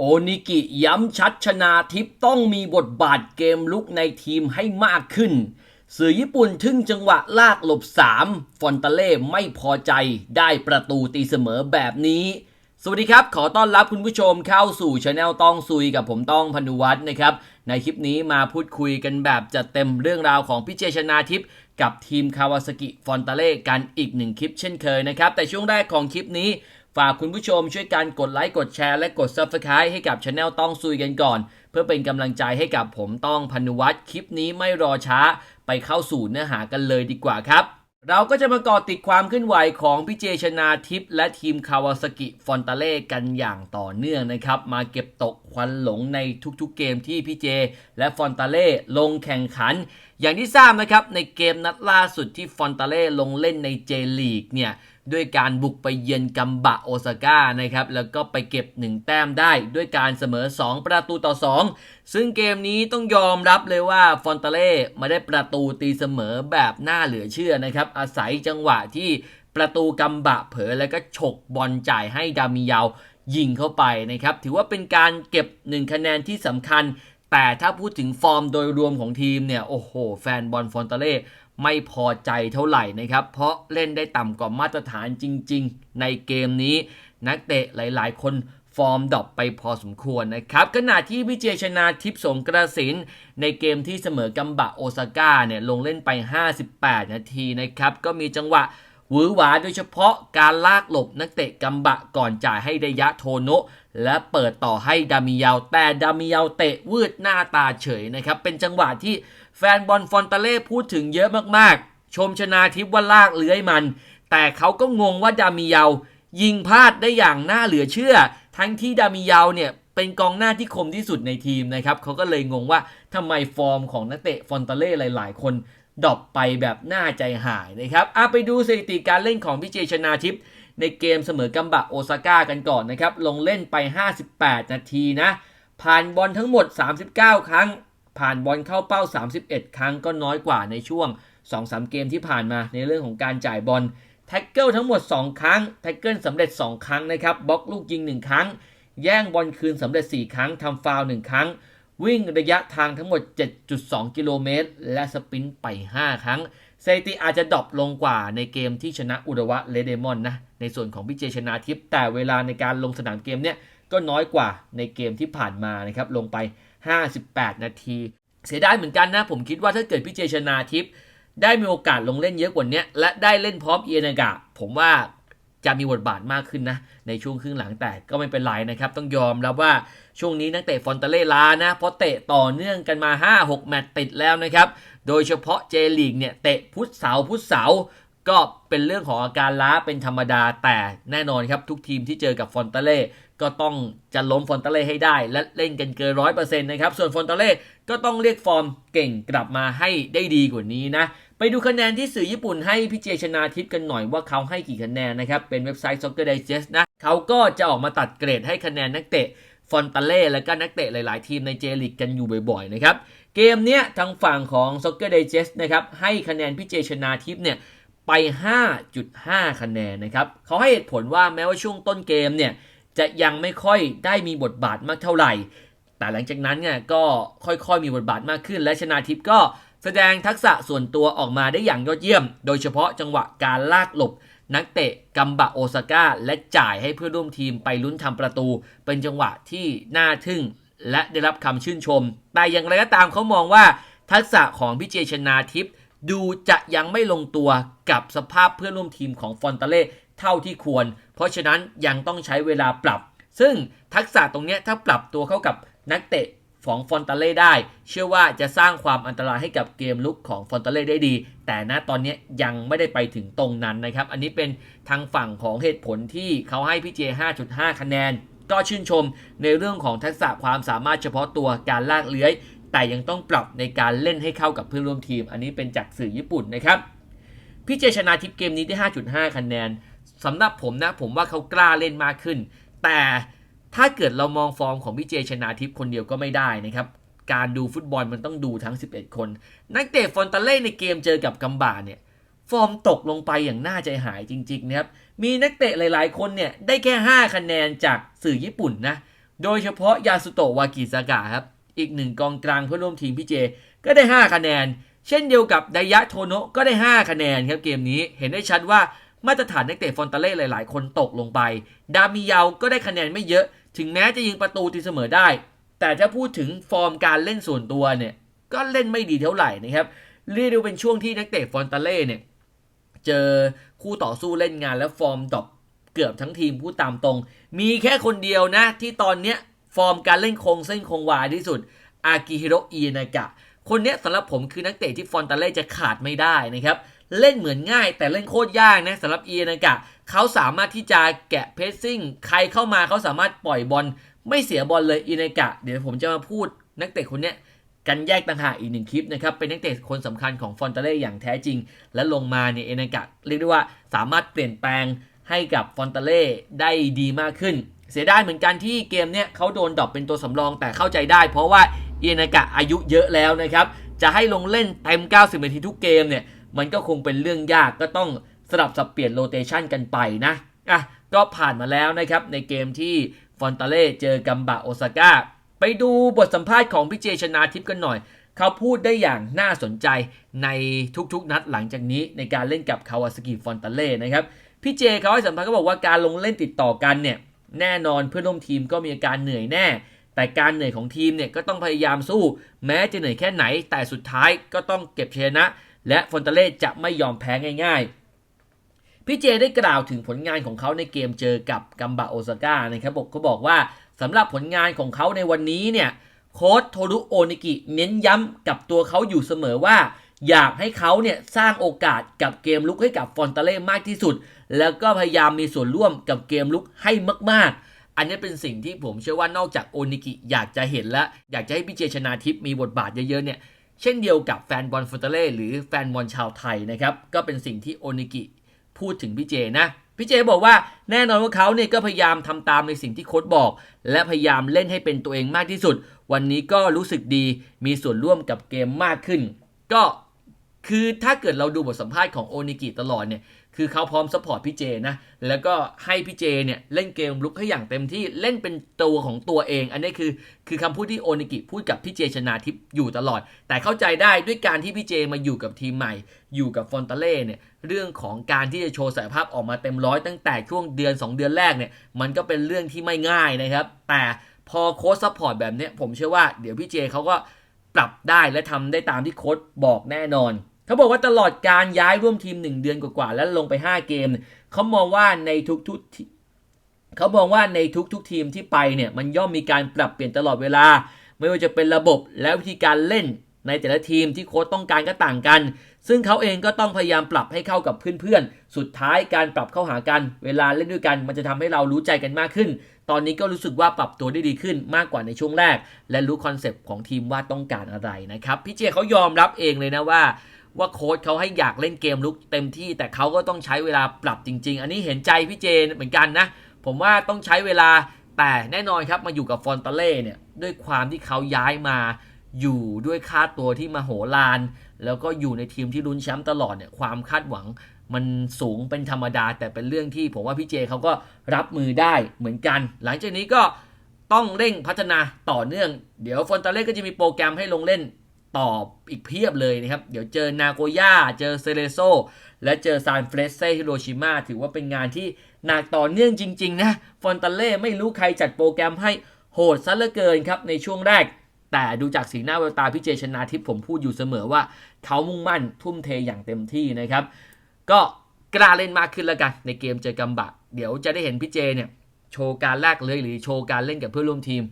โอนิกิย้ำชัดชนาทิพต้องมีบทบาทเกมลุกในทีมให้มากขึ้น สื่อญี่ปุ่นทึ่งจังหวะลากหลบ 3 ฟอนตาเล่ไม่พอใจได้ประตูตีเสมอแบบนี้ สวัสดีครับ ขอต้อนรับคุณผู้ชมเข้าสู่ช anel ต้องซุยกับผมต้องพนุวัฒน์นะครับ ในคลิปนี้มาพูดคุยกันแบบจัดเต็มเรื่องราวของพิเจชนาทิพย์กับทีมคาวาซากิฟอนตาเล่กันอีกหนึ่งคลิปเช่นเคยนะครับ แต่ช่วงแรกของคลิปนี้ ฝากคุณผู้ชมช่วยกันกดไลค์กดแชร์และกด Subscribe ให้กับช anel ต้องซุยกันก่อน เพื่อเป็นกำลังใจให้กับผมต้องพนุวัฒน์คลิปนี้ไม่รอช้า ไปเข้าสู่เนื้อหากันเลยดีกว่าครับ เราก็จะมากาะติดความเคลื่อนไหวของพี่เจชนาทิพย์และทีมคาวาซากิฟอนตาเล่กันอย่างต่อเนื่องนะครับ มาเก็บตกควันหลงในทุกๆเกมที่พี่เจ และฟอนตาเล่ลงแข่งขัน อย่างที่ทราบนะครับในเกมนัดล่าสุดที่ฟอนตาเล่ลงเล่นในเจลีกเนี่ย ด้วยการบุกไปเยือนกัมบะโอซาก้านะครับ แล้วก็ไปเก็บ 1 แต้มได้ด้วยการเสมอ 2 ประตูต่อ 2 ซึ่งเกมนี้ต้องยอมรับเลยว่าฟอนตาเล่มาได้ประตูตีเสมอแบบน่าเหลือเชื่อนะครับ อาศัยจังหวะที่ประตูกัมบะเผลอแล้วก็ฉกบอลจ่ายให้ดามิยาวยิงเข้าไปนะครับ ถือว่าเป็นการเก็บ 1 คะแนนที่สำคัญ แต่ถ้าพูดถึงฟอร์มโดยรวมของทีมเนี่ย โอ้โห แฟนบอลฟอนตาเล่ ไม่พอใจเท่าไหร่นะครับ เพราะเล่นได้ต่ำกว่ามาตรฐานจริง ๆ ในเกมนี้ นักเตะหลาย ๆ คนฟอร์มดรอปไปพอสมควรนะครับ ขณะที่วิเจชนาทิพสงกระสิน ในเกมที่เสมอกัมบะโอซาก้าเนี่ยลงเล่นไป 58 นาทีนะครับ ก็มีจังหวะหวือหวาโดยเฉพาะการลากหลบนักเตะกัมบะก่อนจ่ายให้ไดยะโทโนะ และเปิดต่อให้ดามิยาวแต่ดามิยาวเตะวืดหน้าตาเฉยนะครับ เป็นจังหวะที่แฟนบอลฟอนตาเล่พูดถึงเยอะมากๆ ชมชนาทิพว่าลากเลื้อยมัน แต่เขาก็งงว่าดามิยาวยิงพลาดได้อย่างน่าเหลือเชื่อ ทั้งที่ดามิยาวเนี่ยเป็นกองหน้าที่คมที่สุดในทีมนะครับเขาก็เลยงงว่าทำไมฟอร์มของนักเตะฟอนตาเล่หลาย ๆ คนดรอปไปแบบน่าใจหายนะครับอาไปดูสถิติการเล่นของพี่เจชนาทิพย์ ในเกมเสมอกัมบะโอซาก้ากันก่อนนะครับ ลงเล่นไป 58 นาทีนะ ผ่านบอลทั้งหมด 39 ครั้ง ผ่านบอลเข้าเป้า 31 ครั้งก็น้อยกว่าในช่วง 2-3 เกมที่ผ่านมาในเรื่องของการจ่ายบอลแท็กเกิลทั้งหมด 2 ครั้ง แท็กเกิลสำเร็จ 2 ครั้งนะครับ บล็อกลูกยิง 1 ครั้ง แย่งบอลคืนสำเร็จ 4 ครั้งทำฟาวล์1ครั้ง วิ่งระยะทางทั้งหมด 7.2 กิโลเมตร และสปินไป 5 ครั้ง สถิติอาจจะดรอปลงกว่าในเกมที่ชนะอุดวะเลเดมอนนะในส่วนของพิเจชนาทิพย์แต่เวลาในการลงสนามเกมเนี่ยก็น้อยกว่าในเกมที่ผ่านมานะครับลงไป 58 นาที เสียดายเหมือนกันนะ ผมคิดว่าถ้าเกิดพิเจชนาทิพย์ได้มีโอกาสลงเล่นเยอะกว่านี้และได้เล่นพร้อมเอียนากะผมว่าจะมีบทบาทมากขึ้นนะในช่วงครึ่งหลังแต่ก็ไม่เป็นไรนะครับ ต้องยอมรับว่าช่วงนี้นักเตะฟอนตาเล่ลานะ เพราะเตะต่อเนื่องกันมา 5-6 แมตช์ติดแล้วนะครับโดยเฉพาะเจลีกเนี่ยเตะพุธเสาร์พุธเสาร์ก็เป็นเรื่องของอาการล้าเป็นธรรมดาแต่แน่นอนครับ ทุกทีมที่เจอกับฟอนตาเล่ก็ต้องจะล้มฟอนตาเล่ให้ได้ และเล่นกันเกินร้อยเปอร์เซ็นต์นะครับ ส่วนฟอนตาเล่ก็ต้องเรียกฟอร์มเก่งกลับมาให้ได้ดีกว่านี้นะ ไปดูคะแนนที่สื่อญี่ปุ่นให้พี่เจชนาทิพย์กันหน่อยว่าเขาให้กี่คะแนนนะครับ เป็นเว็บไซต์ Soccer Digest นะเขาก็จะออกมาตัดเกรดให้คะแนนนักเตะฟอนตาเล่และก็นักเตะหลาย ๆ ทีมในเจลิกกันอยู่บ่อย ๆ นะครับ เกมเนี้ยทางฝั่งของ Soccer Digest นะครับให้คะแนนพี่เจชนาทิพย์เนี่ยไป 5.5 คะแนนนะครับเขาให้เหตุผลว่าแม้ว่าช่วงต้นเกมเนี่ยจะยังไม่ค่อยได้มีบทบาทมากเท่าไหร่ แต่หลังจากนั้นเนี่ยก็ค่อยๆมีบทบาทมากขึ้น และชนาทิพย์ก็แสดงทักษะส่วนตัวออกมาได้อย่างยอดเยี่ยม โดยเฉพาะจังหวะการลากหลบ นักเตะกัมบะโอซาก้า และจ่ายให้เพื่อนร่วมทีมไปลุ้นทำประตู เป็นจังหวะที่น่าทึ่ง และได้รับคำชื่นชม แต่อย่างไรก็ตามเขามองว่า ทักษะของพี่เจชนาทิพย์ดูจะยังไม่ลงตัวกับสภาพเพื่อนร่วมทีมของฟอนตาเล่เท่าที่ควร เพราะฉะนั้นยังต้องใช้เวลาปรับ ซึ่งทักษะตรงนี้ถ้าปรับตัวเข้ากับนักเตะของฟอนตาเล่ได้ เชื่อว่าจะสร้างความอันตรายให้กับเกมลุกของฟอนตาเล่ได้ดี แต่ณตอนนี้ยังไม่ได้ไปถึงตรงนั้นนะครับ อันนี้เป็นทางฝั่งของเหตุผลที่เขาให้พี่เจ5.5 คะแนน ก็ชื่นชมในเรื่องของทักษะความสามารถเฉพาะตัวการลากเลื้อย แต่ยังต้องปรับในการเล่นให้เข้ากับเพื่อนร่วมทีม อันนี้เป็นจากสื่อญี่ปุ่นนะครับพี่เจชนาทิพย์เกมนี้ได้ 5.5 คะแนนสำหรับผมนะผมว่าเขากล้าเล่นมากขึ้น แต่ถ้าเกิดเรามองฟอร์มของพี่เจชนาทิพย์คนเดียวก็ไม่ได้นะครับการดูฟุตบอลมันต้องดูทั้ง 11 คน นักเตะฟอนตาเล่ในเกมเจอกับกัมบาเนี่ย ฟอร์มตกลงไปอย่างน่าใจหายจริงๆนะครับ มีนักเตะหลายๆคนเนี่ย ได้แค่ 5 คะแนนจากสื่อญี่ปุ่นนะ โดยเฉพาะยาสุโตะวากิซากะครับ อีกหนึ่งกองกลางเพื่อร่วมทีมพี่เจ ก็ได้ 5 คะแนน เช่นเดียวกับไดยะโทโนะก็ได้ 5 คะแนนครับเกมนี้เห็นได้ชัดว่ามาตรฐานนักเตะฟอนตาเล่หลาย ๆ คนตกลงไป ดามิยาวก็ได้คะแนนไม่เยอะ ถึงแม้จะยิงประตูตีเสมอได้ แต่ถ้าพูดถึงฟอร์มการเล่นส่วนตัวเนี่ย ก็เล่นไม่ดีเท่าไหร่นะครับ เรียกได้เป็นช่วงที่นักเตะฟอนตาเล่เนี่ย เจอคู่ต่อสู้เล่นงานแล้วฟอร์มดรอปเกือบทั้งทีมพูดตามตรง มีแค่คนเดียวนะ ที่ตอนเนี้ยฟอร์มการเล่นคงเส้นคงวาที่สุด อากิฮิโรอินากะ คนเนี้ยสำหรับผมคือนักเตะที่ฟอนตาเล่จะขาดไม่ได้นะครับ เล่นเหมือนง่ายแต่เล่นโคตรยากนะสำหรับอีนากะ เขาสามารถที่จะแกะเพสซิ่ง ใครเข้ามาเขาสามารถปล่อยบอลไม่เสียบอลเลยอีนากะ เดี๋ยวผมจะมาพูดนักเตะคนเนี้ย กันแยกต่างหากอีกหนึ่งคลิปนะครับ เป็นนักเตะคนสำคัญของฟอนเตเล่อย่างแท้จริง และลงมาเนี่ยเอนากะเรียกได้ว่าสามารถเปลี่ยนแปลงให้กับฟอนเตเล่ได้ดีมากขึ้น เสียดายเหมือนกันที่เกมเนี้ยเขาโดนดรอปเป็นตัวสำรองแต่เข้าใจได้ เพราะว่าเอนากะอายุเยอะแล้วนะครับ จะให้ลงเล่นเต็ม 90 นาทีทุกเกมเนี่ยมันก็คงเป็นเรื่องยากก็ต้องสลับสับเปลี่ยนโรเตชันกันไปนะอะก็ผ่านมาแล้วนะครับในเกมที่ฟอนเตเล่เจอกัมบะโอซาก้า ไปดูบทสัมภาษณ์ของพี่เจชนาทิพย์กันหน่อย เขาพูดได้อย่างน่าสนใจในทุกๆ นัดหลังจากนี้ในการเล่นกับคาวาสกิฟอนตาเล่นะครับพี่เจเขาให้สัมภาษณ์ก็บอกว่าการลงเล่นติดต่อกันเนี่ยแน่นอนเพื่อนร่วมทีมก็มีอาการเหนื่อยแน่ แต่การเหนื่อยของทีมเนี่ยก็ต้องพยายามสู้ แม้จะเหนื่อยแค่ไหน แต่สุดท้ายก็ต้องเก็บชนะ และฟอนตาเล่จะไม่ยอมแพ้ง่ายๆพี่เจได้กล่าวถึงผลงานของเขาในเกมเจอกับกัมบะโอซาก้านะครับบอกเขาบอกว่า สำหรับผลงานของเขาในวันนี้เนี่ยโค้ชโทรุโอนิกิเน้นย้ำกับตัวเขาอยู่เสมอว่า อยากให้เขาเนี่ยสร้างโอกาสกับเกมลุกให้กับฟอนตาเล่มากที่สุด แล้วก็พยายามมีส่วนร่วมกับเกมลุกให้มาก ๆอันนี้เป็นสิ่งที่ผมเชื่อว่านอกจากโอนิกิอยากจะเห็นและ อยากจะให้พี่เจชนาทิพย์มีบทบาทเยอะๆเนี่ยเช่นเดียวกับแฟนบอลฟอนตาเล่หรือแฟนบอลชาวไทยนะครับ ก็เป็นสิ่งที่โอนิกิพูดถึงพี่เจนะ พี่เจบอกว่าแน่นอนว่าเขาเนี่ยก็พยายามทำตามในสิ่งที่โค้ชบอก และพยายามเล่นให้เป็นตัวเองมากที่สุด วันนี้ก็รู้สึกดีมีส่วนร่วมกับเกมมากขึ้น ก็คือถ้าเกิดเราดูบทสัมภาษณ์ของโอนิกิตลอดเนี่ย คือเขาพร้อมสปอร์ตพี่เจนะ แล้วก็ให้พี่เจเนี่ยเล่นเกมลุกให้อย่างเต็มที่เล่นเป็นตัวของตัวเอง อันนี้คือคือคำพูดที่โอนิกิพูดกับพี่เจชนาทิพย์อยู่ตลอด แต่เข้าใจได้ด้วยการที่พี่เจมาอยู่กับทีมใหม่ อยู่กับฟอนตาเล่เนี่ยเรื่องของการที่จะโชว์ศักยภาพออกมาเต็มร้อยตั้งแต่ช่วงเดือน 2 เดือนแรกเนี่ยมันก็เป็นเรื่องที่ไม่ง่ายนะครับ แต่พอโค้ชซัพพอร์ตแบบนี้ผมเชื่อว่าเดี๋ยวพี่เจเขาก็ปรับได้และทำได้ตามที่โค้ชบอกแน่นอน เขาบอกว่าตลอดการย้ายร่วมทีม 1 เดือนกว่าๆแล้วลงไป 5 เกม เขามองว่าในทุกๆทีเขามองว่าในทุกๆ ทีมที่ไปเนี่ยมันย่อมมีการปรับเปลี่ยนตลอดเวลา ไม่ว่าจะเป็นระบบและวิธีการเล่นในแต่ละทีมที่โค้ชต้องการก็ต่างกัน ซึ่งเขาเองก็ต้องพยายามปรับให้เข้ากับเพื่อนๆ สุดท้ายการปรับเข้าหากัน เวลาเล่นด้วยกัน มันจะทำให้เรารู้ใจกันมากขึ้น ตอนนี้ก็รู้สึกว่าปรับตัวได้ดีขึ้นมากกว่าในช่วงแรก และรู้คอนเซปต์ของทีมว่าต้องการอะไรนะครับ พี่เจเขายอมรับเองเลยนะว่า ว่าโค้ชเขาให้อยากเล่นเกมลุกเต็มที่ แต่เขาก็ต้องใช้เวลาปรับจริง ๆ อันนี้เห็นใจพี่เจนเหมือนกันนะ ผมว่าต้องใช้เวลาแต่แน่นอนครับมาอยู่กับฟอนตาเล่เนี่ยด้วยความที่เขาย้ายมาอยู่ด้วยค่าตัวที่มาโหฬารแล้วก็อยู่ในทีมที่ลุ้นแชมป์ตลอดเนี่ยความคาดหวังมันสูงเป็นธรรมดา แต่เป็นเรื่องที่ผมว่าพี่เจเขาก็รับมือได้เหมือนกัน หลังจากนี้ก็ต้องเร่งพัฒนาต่อเนื่อง เดี๋ยวฟอนตาเล่ก็จะมีโปรแกรมให้ลงเล่น ตอบอีกเพียบเลยนะครับ เดี๋ยวเจอนาโกย่า เจอเซเลโซ และเจอซานเฟรเซ่ฮิโรชิมาถือว่าเป็นงานที่หนักต่อเนื่องจริง ๆ นะ ฟอนตาเล่ไม่รู้ใครจัดโปรแกรมให้โหดซะเหลือเกินครับ ในช่วงแรก แต่ดูจากสีหน้าแววตาพี่เจชนาทิพย์ผมพูดอยู่เสมอว่า เขามุ่งมั่นทุ่มเทอย่างเต็มที่นะครับ ก็กล้าเล่นมากขึ้นแล้วกัน ในเกมเจอกัมบะ เดี๋ยวจะได้เห็นพี่เจเนี่ยโชว์การแลกเลยหรือโชว์การเล่นกับเพื่อนร่วมทีม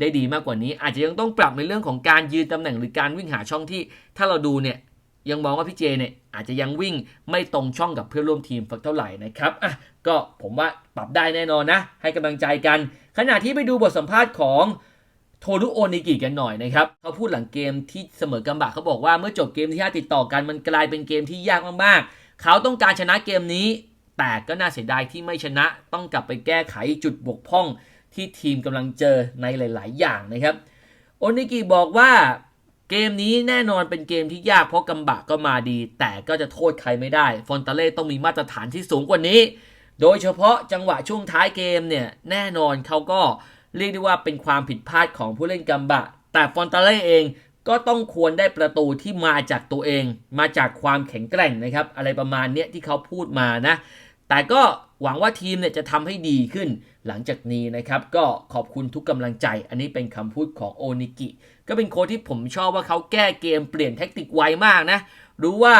ได้ดีมากกว่านี้ อาจจะยังต้องปรับในเรื่องของการยืนตำแหน่งหรือการวิ่งหาช่องที่ ถ้าเราดูเนี่ยยังมองว่าพี่เจเนี่ยอาจจะยังวิ่งไม่ตรงช่องกับเพื่อนร่วมทีมสักเท่าไหร่นะครับอะก็ผมว่าปรับได้แน่นอนนะ ให้กำลังใจกัน ขณะที่ไปดูบทสัมภาษณ์ของโทรุโอนิกิกันหน่อยนะครับเขาพูดหลังเกมที่เสมอกัมบะเขาบอกว่าเมื่อจบเกมที่5ติดต่อกันมันกลายเป็นเกมที่ยากมากๆ เขาต้องการชนะเกมนี้ แต่ก็น่าเสียดายที่ไม่ชนะต้องกลับไปแก้ไขจุดบกพร่อง ที่ทีมกำลังเจอในหลาย ๆ อย่างนะครับ โอนิกิบอกว่าเกมนี้แน่นอนเป็นเกมที่ยากเพราะกัมบะก็มาดี แต่ก็จะโทษใครไม่ได้ ฟอนตาเล่ต้องมีมาตรฐานที่สูงกว่านี้ โดยเฉพาะจังหวะช่วงท้ายเกมเนี่ยแน่นอนเขาก็เรียกได้ว่าเป็นความผิดพลาดของผู้เล่นกัมบะ แต่ฟอนตาเล่เองก็ต้องควรได้ประตูที่มาจากตัวเอง มาจากความแข็งแกร่งนะครับ อะไรประมาณเนี้ยที่เขาพูดมานะ แต่ก็หวังว่าทีมเนี่ยจะทำให้ดีขึ้นหลังจากนี้นะครับ ก็ขอบคุณทุกกำลังใจ อันนี้เป็นคำพูดของโอนิกิ ก็เป็นโค้ชที่ผมชอบว่าเขาแก้เกมเปลี่ยนแท็กติกไวมากนะ รู้ว่า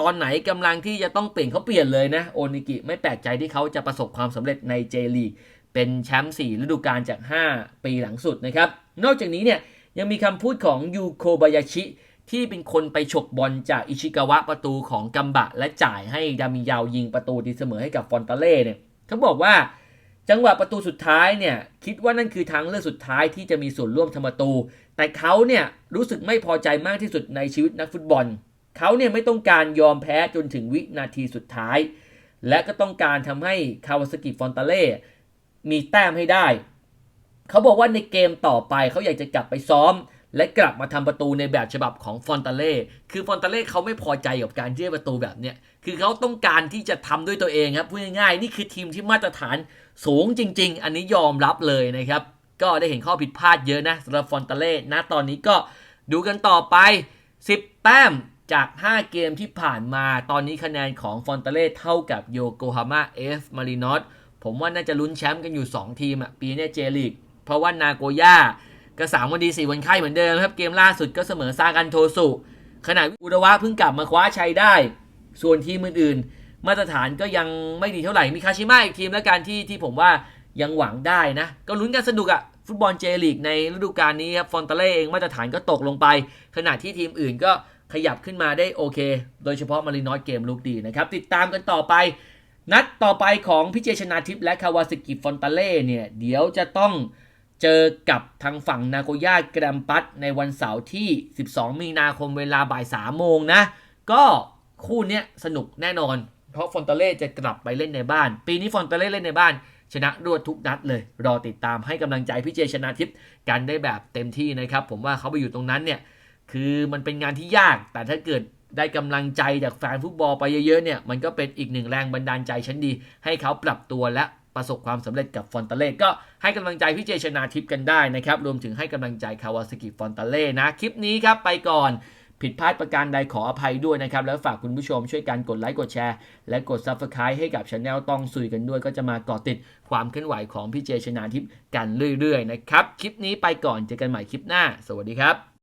ตอนไหนกำลังที่จะต้องเปลี่ยนเขาเปลี่ยนเลยนะ โอนิกิไม่แปลกใจที่เขาจะประสบความสำเร็จในเจลีเป็นแชมป์4ฤดูกาลจาก 5 ปีหลังสุดนะครับ นอกจากนี้เนี่ยยังมีคำพูดของยูโคบายาชิ ที่เป็นคนไปฉกบอลจากอิชิกาวะประตูของกัมบะ และจ่ายให้ดามิยาวยิงประตูตีเสมอให้กับฟอนตาเล่เนี่ยเขาบอกว่าจังหวะประตูสุดท้ายเนี่ยคิดว่านั่นคือทางเลือกสุดท้ายที่จะมีส่วนร่วมทำประตู แต่เขาเนี่ยรู้สึกไม่พอใจมากที่สุดในชีวิตนักฟุตบอล เขาเนี่ยไม่ต้องการยอมแพ้จนถึงวินาทีสุดท้าย และก็ต้องการทำให้คาวาสกิฟอนตาเล่มีแต้มให้ได้ เขาบอกว่าในเกมต่อไปเขาอยากจะกลับไปซ้อม และกลับมาทำประตูในแบบฉบับของฟอนตาเล่ คือฟอนตาเล่เขาไม่พอใจกับการที่ได้ประตูแบบเนี้ย คือเขาต้องการที่จะทำด้วยตัวเองครับ พูดง่ายๆ นี่คือทีมที่มาตรฐานสูงจริง ๆ อันนี้ยอมรับเลยนะครับ ก็ได้เห็นข้อผิดพลาดเยอะนะสำหรับฟอนตาเล่ณตอนนี้ก็ดูกันต่อไป 10 แต้มจาก 5 เกมที่ผ่านมา ตอนนี้คะแนนของฟอนตาเล่เท่ากับโยโกฮาม่าเอฟมารินอสผมว่าน่าจะลุ้นแชมป์กันอยู่ 2 ทีมอะปีนี้เจลีกเพราะว่านาโกย่า ก็สามวันดีสี่วันไข้เหมือนเดิมครับเกมล่าสุดก็เสมอซากันโทสุ ขณะอุดวะเพิ่งกลับมาคว้าชัยได้ ส่วนทีมอื่นๆ มาตรฐานก็ยังไม่ดีเท่าไหร่มีคาชิมะอีกทีมแล้วกันที่ที่ผมว่ายังหวังได้นะ ก็ลุ้นกันสนุกอะฟุตบอลเจลีกในฤดูกาลนี้ครับฟอนตาเล่เองมาตรฐานก็ตกลงไป ขณะที่ทีมอื่นก็ขยับขึ้นมาได้โอเค โดยเฉพาะมารินอสเกมลุกดีนะครับ ติดตามกันต่อไป นัดต่อไปของพิเจชนาทิพย์และคาวาสกิฟอนตาเล่เนี่ย เดี๋ยวจะต้อง เจอกับทางฝั่งนาโกย่าแกรมปัสในวันเสาร์ที่ 12 มีนาคมเวลาบ่าย3โมงนะ ก็คู่นี้สนุกแน่นอน เพราะฟอนเตเล่จะกลับไปเล่นในบ้าน ปีนี้ฟอนเตเล่เล่นในบ้าน ชนะรวดทุกนัดเลย รอติดตามให้กำลังใจพี่เจชนาทิพย์กันได้แบบเต็มที่นะครับ ผมว่าเขาไปอยู่ตรงนั้นเนี่ยคือมันเป็นงานที่ยาก แต่ถ้าเกิดได้กำลังใจจากแฟนฟุตบอลไปเยอะๆเนี่ย มันก็เป็นอีกหนึ่งแรงบันดาลใจชั้นดี ให้เขาปรับตัวและ ประสบความสำเร็จกับฟอนตาเล่ก็ให้กำลังใจพี่เจชนาทิพย์กันได้นะครับ รวมถึงให้กำลังใจคาวาสกิฟอนตาเล่นะ คลิปนี้ครับไปก่อนผิดพลาดประการใดขออภัยด้วยนะครับ แล้วฝากคุณผู้ชมช่วยกันกดไลค์กดแชร์ และกด Subscribe ให้กับช anel ต้องสุยกันด้วย ก็จะมาเกาะติดความเคลื่อนไหวของพี่เจชนาทิพย์กันเรื่อยๆนะครับคลิปนี้ไปก่อนเจอกันใหม่คลิปหน้า สวัสดีครับ